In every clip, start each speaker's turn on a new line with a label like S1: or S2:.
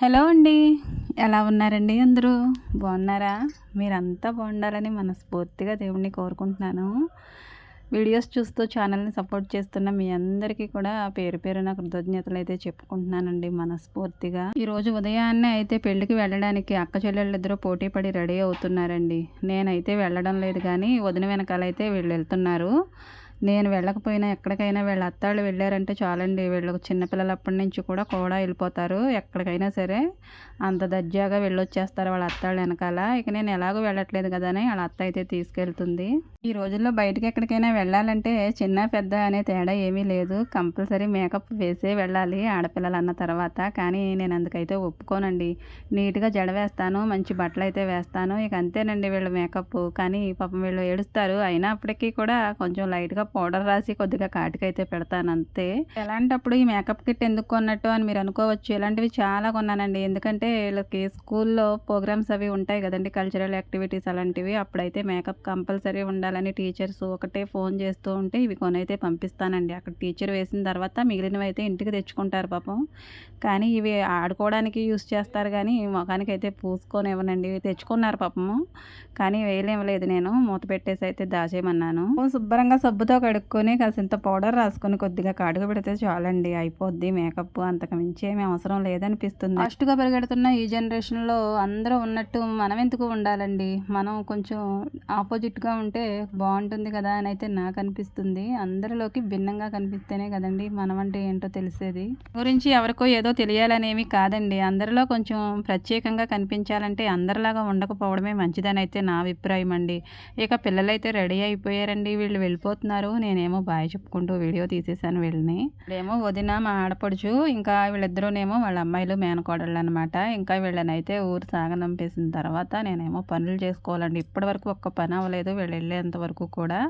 S1: Hello అండి. ఎలా ఉన్నారండి అందరూ? బాగున్నారా? మీరంతా బాగుండాలని మనస్ఫూర్తిగా దేవుణ్ణి కోరుకుంటున్నాను. వీడియోస్ చూస్తూ ఛానల్ని సపోర్ట్ చేస్తున్న మీ అందరికీ కూడా పేరు పేరు నా కృతజ్ఞతలు అయితే చెప్పుకుంటున్నానండి మనస్ఫూర్తిగా. ఈరోజు ఉదయాన్నే అయితే పెళ్ళికి వెళ్ళడానికి అక్క చెల్లెళ్ళిద్దరూ పోటీ పడి రెడీ అవుతున్నారండి. నేనైతే వెళ్ళడం లేదు కానీ వదిన వెనకాలైతే వీళ్ళు వెళ్తున్నారు. నేను వెళ్ళకపోయినా ఎక్కడికైనా వీళ్ళ అత్తాళ్ళు వెళ్ళారంటే చాలండి. వీళ్ళకు చిన్నపిల్లలప్పటి నుంచి కూడా కూడా వెళ్ళిపోతారు ఎక్కడికైనా సరే. అంత దర్జాగా వెళ్ళొచ్చేస్తారు వాళ్ళ అత్తాళ్ళు వెనకాల. ఇక నేను ఎలాగో వెళ్ళట్లేదు కదా అని వాళ్ళ అత్త అయితే తీసుకెళ్తుంది. ఈ రోజుల్లో బయటకి ఎక్కడికైనా వెళ్ళాలంటే చిన్న పెద్ద అనే తేడా ఏమీ లేదు. కంపల్సరీ మేకప్ వేసే వెళ్ళాలి ఆడపిల్లలు అన్న తర్వాత. కానీ నేను అందుకైతే ఒప్పుకోనండి. నీట్గా జడ వేస్తాను మంచి బట్టలు అయితే వేస్తాను. ఇక అంతేనండి వీళ్ళు మేకప్. కానీ పాపం వీళ్ళు ఏడుస్తారు. అయినప్పటికీ కూడా కొంచెం లైట్గా పౌడర్ రాసి కొద్దిగా కాటికైతే పెడతాను అంతే ఎలాంటప్పుడు ఈ మేకప్ కిట్ ఎందుకు కొన్నట్టు అని మీరు అనుకోవచ్చు. ఇలాంటివి చాలా కొన్నానండి. ఎందుకంటే వీళ్ళకి స్కూల్లో ప్రోగ్రామ్స్ అవి ఉంటాయి కదండి కల్చరల్ యాక్టివిటీస్ అలాంటివి. అప్పుడైతే మేకప్ కంపల్సరీ ఉండాలని టీచర్స్ ఒకటే ఫోన్ చేస్తూ ఉంటే ఇవి కొనైతే పంపిస్తానండి. అక్కడ టీచర్ వేసిన తర్వాత మిగిలినవి అయితే ఇంటికి తెచ్చుకుంటారు పాపం. కానీ ఇవి ఆడుకోవడానికి యూస్ చేస్తారు కానీ మొఖానికి అయితే పూసుకొని ఇవ్వనండి తెచ్చుకున్నారు పాపము. కానీ వేయలేమలేదు నేను మూత పెట్టేసి అయితే దాచేయమన్నాను. శుభ్రంగా సబ్బుతో కడుక్కొని కాసింత పౌడర్ రాసుకొని కొద్దిగా కాడుగా పెడితే చాలండి అయిపోద్ది మేకప్ అంతకు మించి ఏమి అవసరం లేదనిపిస్తుంది. ఫస్ట్గా పరిగెడుతున్న ఈ జనరేషన్లో అందరూ ఉన్నట్టు మనం ఎందుకు ఉండాలండి? మనం కొంచెం ఆపోజిట్గా ఉంటే బాగుంటుంది కదా అని అయితే నాకు అనిపిస్తుంది. అందరిలోకి భిన్నంగా కనిపిస్తేనే కదండి మనం అంటే ఏంటో తెలిసేది. గురించి ఎవరికో ఏదో తెలియాలనేమి కాదండి. అందరిలో కొంచెం ప్రత్యేకంగా కనిపించాలంటే అందరిలాగా ఉండకపోవడమే మంచిదని అయితే నా అభిప్రాయం అండి. ఇక పిల్లలైతే రెడీ అయిపోయారండి వీళ్ళు వెళ్ళిపోతున్నారు. నేనేమో బాయ్ చెప్పుకుంటూ వీడియో తీసేసాను వీళ్ళని. ఏమో వదిన మా ఆడపడుచు ఇంకా వీళ్ళిద్దరూనేమో వాళ్ళ అమ్మాయిలు మేనకోడళ్ళు అనమాట ఇంకా వీళ్ళనైతే ఊరు సాగనంపేసిన తర్వాత నేనేమో పనులు చేసుకోవాలండి. ఇప్పటి వరకు ఒక్క పని అవ్వలేదు వీళ్ళు వెళ్ళేంత వరకు కూడా.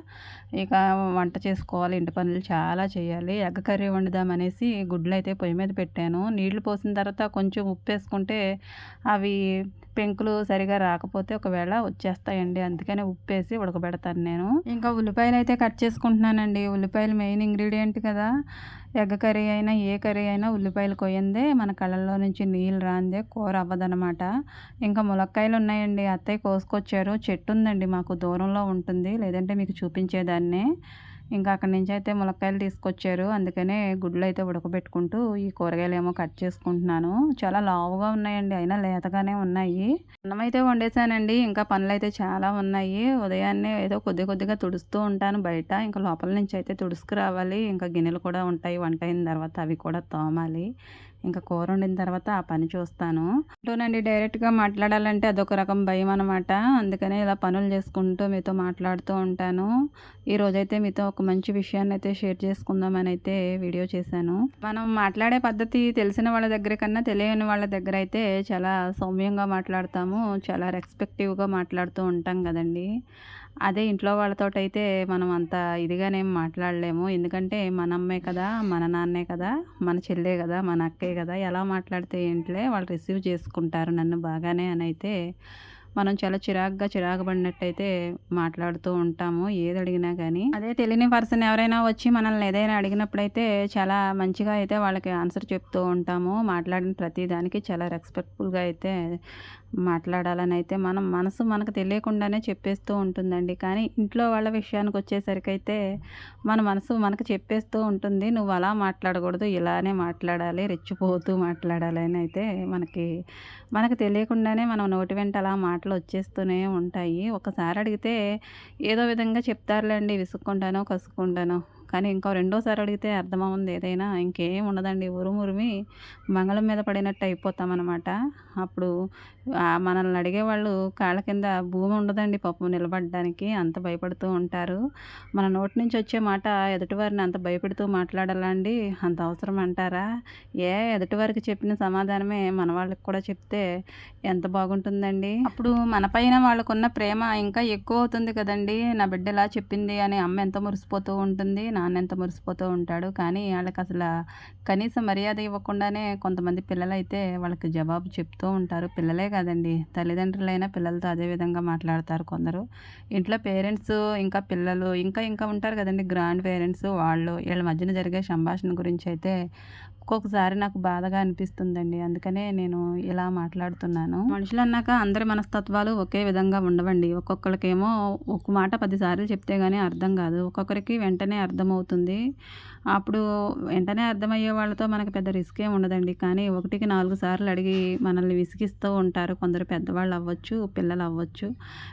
S1: ఇక వంట చేసుకోవాలి ఇంటి పనులు చాలా చేయాలి. ఎగ్గ కర్రీ వండుదామనేసి గుడ్లు అయితే పొయ్యి మీద పెట్టాను. నీళ్ళు పోసిన తర్వాత కొంచెం ఉప్పు వేసుకుంటే అవి పెంకులు సరిగా రాకపోతే ఒకవేళ వచ్చేస్తాయండి. అందుకని ఉప్పు వేసి ఉడకబెడతాను నేను. ఇంకా ఉల్లిపాయలు అయితే కట్ చేసుకుంటున్నానండి. ఉల్లిపాయలు మెయిన్ ఇంగ్రీడియంట్ కదా. ఎగ్గ కర్రీ అయినా ఏ కర్రీ అయినా ఉల్లిపాయలు కొయ్యందే. మన కళ్ళల్లో నుంచి నీళ్ళు రాందే. కూర అవ్వదనమాట ఇంకా ములక్కాయలు ఉన్నాయండి. అత్తయ్య కోసుకొచ్చారు. చెట్టు ఉందండి. మాకు దూరంలో ఉంటుంది. లేదంటే మీకు చూపించేదాన్నే. ఇంకా అక్కడి నుంచి అయితే ములక్కాయలు తీసుకొచ్చారు. అందుకనే గుడ్లు అయితే ఉడకబెట్టుకుంటూ ఈ కూరగాయలు ఏమో కట్ చేసుకుంటున్నాను. చాలా లావుగా ఉన్నాయండి అయినా లేతగానే ఉన్నాయి. అన్నం అయితే వండేసానండి ఇంకా పనులు అయితే చాలా ఉన్నాయి. ఉదయాన్నే ఏదో కొద్ది కొద్దిగా తుడుస్తూ ఉంటాను బయట. ఇంకా లోపల నుంచి అయితే తుడుసుకురావాలి ఇంకా గిన్నెలు కూడా ఉంటాయి వంట అయిన తర్వాత అవి కూడా తోమాలి. ఇంకా కూర వండిన తర్వాత ఆ పని చూస్తాను. అంటూనండి డైరెక్ట్గా మాట్లాడాలంటే అదొక రకం భయం అనమాట అందుకనే ఇలా పనులు చేసుకుంటూ మీతో మాట్లాడుతూ ఉంటాను. ఈ రోజైతే మీతో ఒక మంచి విషయాన్ని అయితే షేర్ చేసుకుందామని అయితే వీడియో చేశాను. మనం మాట్లాడే పద్ధతి తెలిసిన వాళ్ళ దగ్గర కన్నా తెలియని వాళ్ళ దగ్గర అయితే చాలా సౌమ్యంగా మాట్లాడతాము. చాలా రెస్పెక్టివ్గా మాట్లాడుతూ ఉంటాం కదండి. అదే ఇంట్లో వాళ్ళతోటైతే మనం అంత ఇదిగానేం మాట్లాడలేము. ఎందుకంటే మన అమ్మే కదా మన నాన్నే కదా మన చెల్లే కదా మన అక్కే కదా. ఎలా మాట్లాడితే ఏంట్లే వాళ్ళు రిసీవ్ చేసుకుంటారు నన్ను బాగానే అని అయితే మనం చాలా చిరాగ్గా చిరాకు పడినట్టయితే మాట్లాడుతూ ఉంటాము. ఏది అడిగినా కానీ అదే తెలియని పర్సన్ ఎవరైనా వచ్చి మనల్ని ఏదైనా అడిగినప్పుడైతే చాలా మంచిగా అయితే వాళ్ళకి ఆన్సర్ చెప్తూ ఉంటాము. మాట్లాడిన ప్రతి దానికి చాలా రెస్పెక్ట్ఫుల్గా అయితే మాట్లాడాలని అయితే మనం మనసు మనకు తెలియకుండానే చెప్పేస్తూ ఉంటుందండి. కానీ ఇంట్లో వాళ్ళ విషయానికి వచ్చేసరికి అయితే మన మనసు మనకు చెప్పేస్తూ ఉంటుంది. నువ్వు అలా మాట్లాడకూడదు ఇలానే మాట్లాడాలి రెచ్చిపోతూ మాట్లాడాలి అని అయితే మనకి మనకు తెలియకుండానే మనం నోటి వెంట అలా మాటలు వచ్చేస్తూనే ఉంటాయి. ఒకసారి అడిగితే ఏదో విధంగా చెప్తారులేండి విసుక్కుంటానో కసుక్కుంటానో. కానీ ఇంకో రెండోసారి అడిగితే అర్థమవుంది ఏదైనా ఇంకేం ఉండదండి. ఉరుమురిమి మంగళం మీద పడినట్టు అయిపోతామన్నమాట. అప్పుడు మనల్ని అడిగేవాళ్ళు కాళ్ళ కింద భూమి ఉండదండి పాపం నిలబడడానికి అంత భయపడుతూ ఉంటారు. మన నోటి నుంచి వచ్చే మాట ఎదుటివారిని అంత భయపెడుతూ మాట్లాడాలండి అంత అవసరం అంటారా? ఏ ఎదుటివారికి చెప్పిన సమాధానమే మన వాళ్ళకి కూడా చెప్తే ఎంత బాగుంటుందండి? అప్పుడు మన పైన వాళ్ళకున్న ప్రేమ ఇంకా ఎక్కువ అవుతుంది కదండి. నా బిడ్డ ఇలా చెప్పింది అని అమ్మ ఎంత మురిసిపోతూ ఉంటుంది. నాన్న ఎంత మురిసిపోతూ ఉంటాడు. కానీ వాళ్ళకి అసలు కనీసం మర్యాద ఇవ్వకుండానే కొంతమంది పిల్లలైతే వాళ్ళకి జవాబు చెప్తూ ఉంటారు. పిల్లలే కాదండి తల్లిదండ్రులైనా పిల్లలతో అదే విధంగా మాట్లాడతారు కొందరు. ఇంట్లో పేరెంట్స్ ఇంకా పిల్లలు ఇంకా ఇంకా ఉంటారు కదండి గ్రాండ్ పేరెంట్స్ వాళ్ళు. వీళ్ళ మధ్యన జరిగే సంభాషణ గురించి అయితే ఒక్కొక్కసారి నాకు బాధగా అనిపిస్తుందండి. అందుకనే నేను ఇలా మాట్లాడుతున్నాను. మనుషులు అన్నాక అందరి మనస్తత్వాలు ఒకే విధంగా ఉండవండి. ఒక్కొక్కరికేమో ఒక మాట పదిసార్లు చెప్తే కానీ అర్థం కాదు. ఒక్కొక్కరికి వెంటనే అర్థమవుతుంది. అప్పుడు వెంటనే అర్థమయ్యే వాళ్ళతో మనకు పెద్ద రిస్క్ ఏమి ఉండదండి. కానీ ఒకటికి నాలుగు సార్లు అడిగి మనల్ని విసిగిస్తూ ఉంటారు. కొందరు పెద్దవాళ్ళు అవ్వచ్చు పిల్లలు అవ్వచ్చు.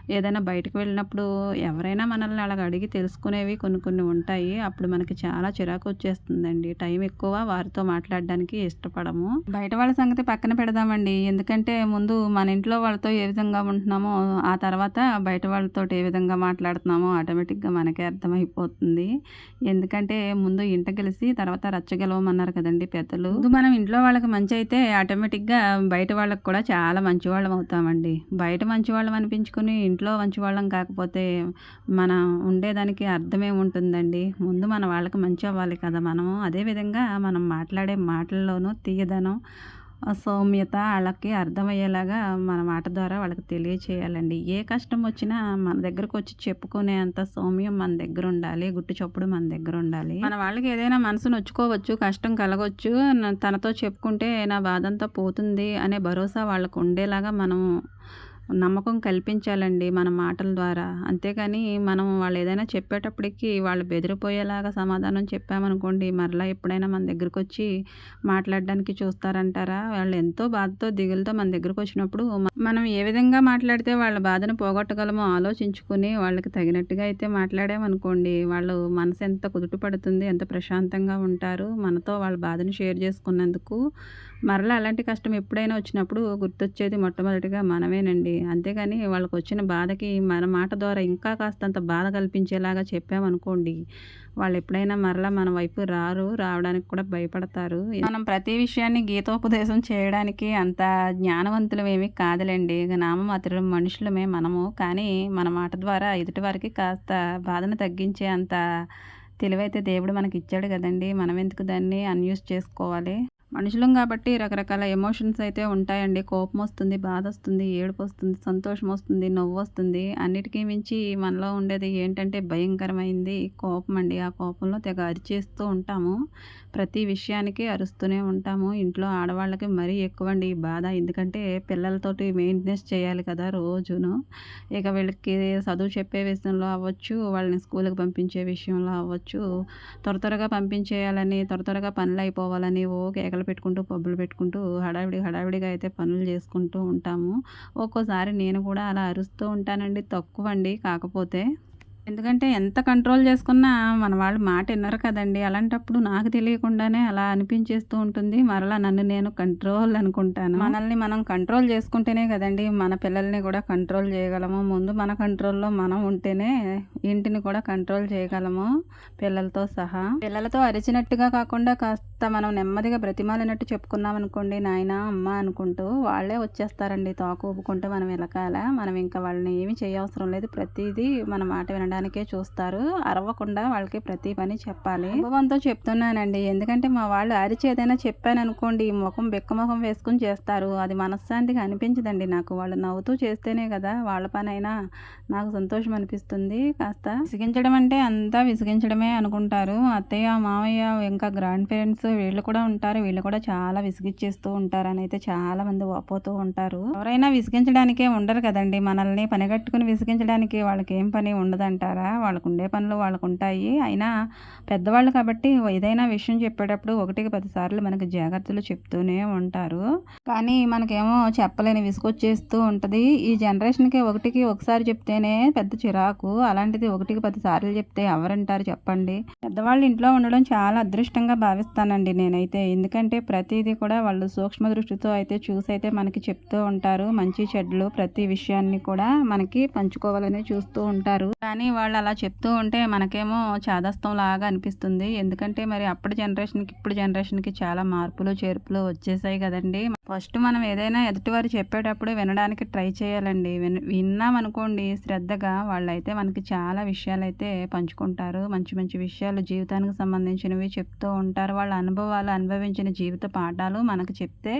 S1: ఏదైనా బయటకు వెళ్ళినప్పుడు ఎవరైనా మనల్ని అలాగ అడిగి తెలుసుకునేవి కొన్ని కొన్ని ఉంటాయి. అప్పుడు మనకి చాలా చిరాకు వచ్చేస్తుందండి. టైం ఎక్కువ వారితో మాట్లాడడానికి ఇష్టపడము. బయట వాళ్ళ సంగతి పక్కన పెడదామండి. ఎందుకంటే ముందు మన ఇంట్లో వాళ్ళతో ఏ విధంగా ఉంటున్నామో ఆ తర్వాత బయట వాళ్ళతో ఏ విధంగా మాట్లాడుతున్నామో ఆటోమేటిక్గా మనకే అర్థమైపోతుంది. ఎందుకంటే ముందు ఇంట కలిసి తర్వాత రచ్చగెలవమన్నారు కదండి పెద్దలు. మనం ఇంట్లో వాళ్ళకి మంచి అయితే ఆటోమేటిక్గా బయట వాళ్ళకి కూడా చాలా మంచివాళ్ళం అవుతామండి. బయట మంచివాళ్ళం అనిపించుకుని ఇంట్లో మంచివాళ్ళం కాకపోతే మనం ఉండేదానికి అర్థమేముంటుందండి ముందు మన వాళ్ళకి మంచి అవ్వాలి కదా మనము. అదేవిధంగా మనం మాట్లాడే మాటల్లోనూ తీయదనం సౌమ్యత వాళ్ళకి అర్థమయ్యేలాగా మన మాట ద్వారా వాళ్ళకి తెలియచేయాలండి. ఏ కష్టం వచ్చినా మన దగ్గరకు వచ్చి చెప్పుకునే అంత సౌమ్యం మన దగ్గర ఉండాలి గుట్టు చప్పుడు మన దగ్గర ఉండాలి. మన వాళ్ళకి ఏదైనా మనసు నొచ్చుకోవచ్చు కష్టం కలగవచ్చు తనతో చెప్పుకుంటే నా బాధంతా పోతుంది అనే భరోసా వాళ్ళకు ఉండేలాగా మనం నమ్మకం కల్పించాలండి మన మాటల ద్వారా. అంతేకాని మనం వాళ్ళు ఏదైనా చెప్పేటప్పటికి వాళ్ళు బెదిరిపోయేలాగా సమాధానం చెప్పామనుకోండి మరలా ఎప్పుడైనా మన దగ్గరకు వచ్చి మాట్లాడడానికి చూస్తారంటారా? వాళ్ళు ఎంతో బాధతో దిగులతో మన దగ్గరకు వచ్చినప్పుడు మనం ఏ విధంగా మాట్లాడితే వాళ్ళ బాధను పోగొట్టగలమో ఆలోచించుకుని వాళ్ళకి తగినట్టుగా అయితే మాట్లాడామనుకోండి వాళ్ళు మనసు ఎంత కుదుట పడుతుంది ఎంత ప్రశాంతంగా ఉంటారు మనతో వాళ్ళ బాధను షేర్ చేసుకున్నందుకు మరలా అలాంటి కష్టం ఎప్పుడైనా వచ్చినప్పుడు గుర్తొచ్చేది మొట్టమొదటిగా మనమేనండి. అంతేగాని వాళ్ళకి వచ్చిన బాధకి మన మాట ద్వారా ఇంకా కాస్తంత బాధ కల్పించేలాగా చెప్పామనుకోండి వాళ్ళు ఎప్పుడైనా మరలా మన వైపు రారు రావడానికి కూడా భయపడతారు. మనం ప్రతి విషయాన్ని గీతోపదేశం చేయడానికి అంత జ్ఞానవంతులమేమి కాదులేండి. ఇక నామమాత్రం మనుషులమే మనము. కానీ మన మాట ద్వారా ఎదుటి వారికి కాస్త బాధను తగ్గించే అంత తెలివైతే దేవుడు మనకి ఇచ్చాడు కదండి. మనం ఎందుకు దాన్ని అన్యూస్ చేసుకోవాలి? మనుషులం కాబట్టి రకరకాల ఎమోషన్స్ అయితే ఉంటాయండి. కోపం వస్తుంది బాధ వస్తుంది ఏడుపు వస్తుంది సంతోషం వస్తుంది నవ్వు వస్తుంది. అన్నిటికీ మించి మనలో ఉండేది ఏంటంటే భయంకరమైంది కోపం అండి. ఆ కోపంలో తెగ అరిచేస్తూ ఉంటాము. ప్రతి విషయానికి అరుస్తూనే ఉంటాము. ఇంట్లో ఆడవాళ్ళకి మరీ ఎక్కువ అండి ఈ బాధ. ఎందుకంటే పిల్లలతోటి మెయింటెనెన్స్ చేయాలి కదా రోజును. ఇక వీళ్ళకి చదువు చెప్పే విషయంలో అవ్వచ్చు వాళ్ళని స్కూల్కి పంపించే విషయంలో అవ్వచ్చు. త్వర త్వరగా పంపించేయాలని త్వర త్వరగా పనులు అయిపోవాలని ఓ కేకలు పెట్టుకుంటూ పబ్బులు పెట్టుకుంటూ హడావిడి హడావిడిగా అయితే పనులు చేసుకుంటూ ఉంటాము. ఒక్కోసారి నేను కూడా అలా అరుస్తూ ఉంటానండి. తక్కువ అండి కాకపోతే ఎందుకంటే ఎంత కంట్రోల్ చేసుకున్నా మన వాళ్ళు మాట వినరు కదండి. అలాంటప్పుడు నాకు తెలియకుండానే అలా అనిపించేస్తూ ఉంటుంది. మరలా నన్ను నేను కంట్రోల్ అనుకుంటాను. మనల్ని మనం కంట్రోల్ చేసుకుంటేనే కదండి మన పిల్లల్ని కూడా కంట్రోల్ చేయగలము. ముందు మన కంట్రోల్లో మనం ఉంటేనే ఇంటిని కూడా కంట్రోల్ చేయగలము పిల్లలతో సహా. పిల్లలతో అరిచినట్టుగా కాకుండా కాస్త మనం నెమ్మదిగా బ్రతిమాలినట్టు చెప్పుకున్నాం అనుకోండి నాయన అమ్మ అనుకుంటూ వాళ్ళే వచ్చేస్తారండి. తోక ఊపుకుంటూ మనం వెలకాల మనం ఇంకా వాళ్ళని ఏమీ చేయవసరం లేదు. ప్రతిదీ మన మాట వినడానికే చూస్తారు. అరవకుండా వాళ్ళకి ప్రతి పని చెప్పాలి. అనుభవంతో చెప్తున్నానండి. ఎందుకంటే మా వాళ్ళు అరిచి ఏదైనా చెప్పాను అనుకోండి ముఖం బెక్క ముఖం వేసుకుని చేస్తారు. అది మనశ్శాంతిగా అనిపించదండి నాకు. వాళ్ళు నవ్వుతూ చేస్తేనే కదా వాళ్ళ పని అయినా నాకు సంతోషం అనిపిస్తుంది. కాస్త విసిగించడం అంటే అంతా విసిగించడమే అనుకుంటారు. అత్తయ్య మామయ్య ఇంకా గ్రాండ్ పేరెంట్స్ వీళ్ళు కూడా ఉంటారు. వీళ్ళు కూడా చాలా విసిగిచ్చేస్తూ ఉంటారు అని అయితే చాలా మంది వాపోతూ ఉంటారు. ఎవరైనా విసిగించడానికే ఉండరు కదండి. మనల్ని పనిగట్టుకుని విసిగించడానికి వాళ్ళకి ఏం పని ఉండదంటారా? వాళ్ళకు ఉండే పనులు వాళ్ళకు ఉంటాయి అయినా పెద్దవాళ్ళు కాబట్టి ఏదైనా విషయం చెప్పేటప్పుడు ఒకటికి పదిసార్లు మనకి జాగ్రత్తలు చెప్తూనే ఉంటారు. కానీ మనకేమో చెప్పలేని విసుగొచ్చేస్తూ ఉంటుంది. ఈ జనరేషన్కి ఒకటికి ఒకసారి చెప్తేనే పెద్ద చిరాకు. అలాంటిది ఒకటికి పది సార్లు చెప్తే ఎవరంటారు చెప్పండి? పెద్దవాళ్ళు ఇంట్లో ఉండడం చాలా అదృష్టంగా భావిస్తానండి. అండి నేనైతే. ఎందుకంటే ప్రతిదీ కూడా వాళ్ళు సూక్ష్మ దృష్టితో అయితే చూసి అయితే మనకి చెప్తూ ఉంటారు. మంచి చెడ్లు ప్రతి విషయాన్ని కూడా మనకి పంచుకోవాలని చూస్తూ ఉంటారు. కానీ వాళ్ళు అలా చెప్తూ ఉంటే మనకేమో చాదస్తం లాగా అనిపిస్తుంది. ఎందుకంటే మరి అప్పటి జనరేషన్కి ఇప్పుడు జనరేషన్కి చాలా మార్పులు చేర్పులు వచ్చేసాయి కదండి. ఫస్ట్ మనం ఏదైనా ఎదుటివారు చెప్పేటప్పుడు వినడానికి ట్రై చేయాలండి. విన్ విన్నామనుకోండి శ్రద్ధగా వాళ్ళైతే మనకి చాలా విషయాలు అయితే పంచుకుంటారు. మంచి మంచి విషయాలు జీవితానికి సంబంధించినవి చెప్తూ ఉంటారు. వాళ్ళ అనుభవాలు అనుభవించిన జీవిత పాఠాలు మనకు చెప్తే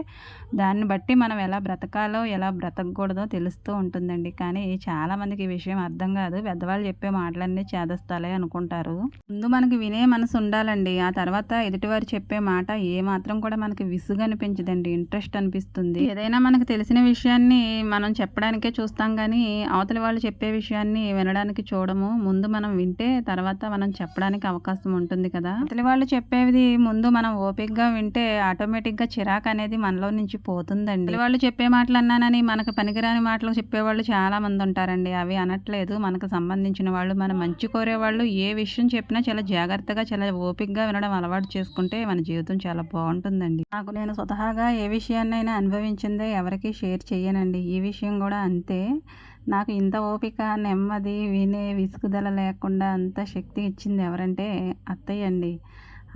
S1: దాన్ని బట్టి మనం ఎలా బ్రతకాలో ఎలా బ్రతకూడదో తెలుస్తూ ఉంటుందండి. కానీ చాలామందికి ఈ విషయం అర్థం కాదు. పెద్దవాళ్ళు చెప్పే మాటలన్నీ చేదస్తాలే అనుకుంటారు. ముందు మనకి వినే మనసు ఉండాలండి. ఆ తర్వాత ఎదుటివారు చెప్పే మాట ఏ మాత్రం కూడా మనకి విసుగు అనిపించదండి ఇంట్రెస్ట్ అనిపిస్తుంది. ఏదైనా మనకు తెలిసిన విషయాన్ని మనం చెప్పడానికే చూస్తాం కానీ అవతలి వాళ్ళు చెప్పే విషయాన్ని వినడానికి చూడము. ముందు మనం వింటే తర్వాత మనం చెప్పడానికి అవకాశం ఉంటుంది కదా. అవతలి వాళ్ళు చెప్పేది ముందు మనం ఓపికగా వింటే ఆటోమేటిక్గా చిరాకు అనేది మనలో నుంచి పోతుందండి. వాళ్ళు చెప్పే మాటలు అన్నానని మనకు పనికిరాని మాటలు చెప్పేవాళ్ళు చాలా మంది ఉంటారండి. అవి అనట్లేదు. మనకు సంబంధించిన వాళ్ళు మన మంచి కోరే వాళ్ళు ఏ విషయం చెప్పినా చాలా జాగ్రత్తగా చాలా ఓపికగా వినడం అలవాటు చేసుకుంటే మన జీవితం చాలా బాగుంటుందండి. నాకు నేను స్వతహాగా ఏ విషయాన్ని ఎన్నైనా అనుభవించిందే ఎవరికి షేర్ చేయనండి ఈ విషయం కూడా అంతే. నాకు ఇంత ఓపిక నెమ్మది వినే విసుగుదల లేకుండా అంత శక్తి ఇచ్చింది ఎవరంటే అత్తయ్య అండి.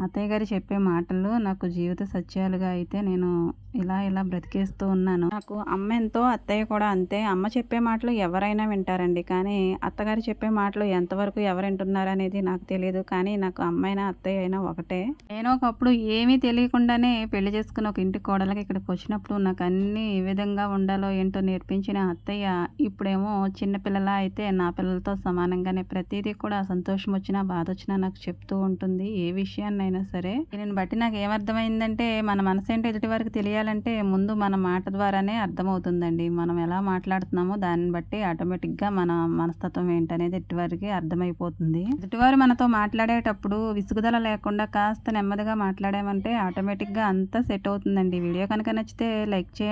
S1: అత్తయ్య గారు చెప్పే మాటలు నాకు జీవిత సత్యాలుగా అయితే నేను ఇలా ఇలా బ్రతికేస్తూ ఉన్నాను. నాకు అమ్మ ఎంతో అత్తయ్య కూడా అంతే. అమ్మ చెప్పే మాటలు ఎవరైనా వింటారండి. కానీ అత్తగారు చెప్పే మాటలు ఎంతవరకు ఎవరు వింటున్నారు అనేది నాకు తెలియదు కానీ నాకు అమ్మైనా అత్తయ్య అయినా ఒకటే. నేను ఒకప్పుడు ఏమీ తెలియకుండానే పెళ్ళి చేసుకుని ఒక ఇంటి కోడలకి ఇక్కడికి వచ్చినప్పుడు నాకు అన్ని ఏ విధంగా ఉండాలో ఏంటో నేర్పించిన అత్తయ్య ఇప్పుడేమో చిన్నపిల్లల అయితే నా పిల్లలతో సమానంగానే ప్రతిదీ కూడా సంతోషం వచ్చినా బాధ వచ్చినా నాకు చెప్తూ ఉంటుంది. ఏ విషయాన్నైనా సరే. దీనిని బట్టి నాకు ఏమర్థమైందంటే మన మనసు ఏంటో ఎదుటి వరకు తెలియాలి చేయాలంటే ముందు మన మాట ద్వారానే అర్థమవుతుందండి. మనం ఎలా మాట్లాడుతున్నామో దాన్ని బట్టి ఆటోమేటిక్గా మన మనస్తత్వం ఏంటనేది ఎటువారికి అర్థమైపోతుంది. ఎటువారు మనతో మాట్లాడేటప్పుడు విసుగుదల లేకుండా కాస్త నెమ్మదిగా మాట్లాడామంటే ఆటోమేటిక్గా అంతా సెట్ అవుతుందండి. వీడియో కనుక నచ్చితే లైక్ చేయండి.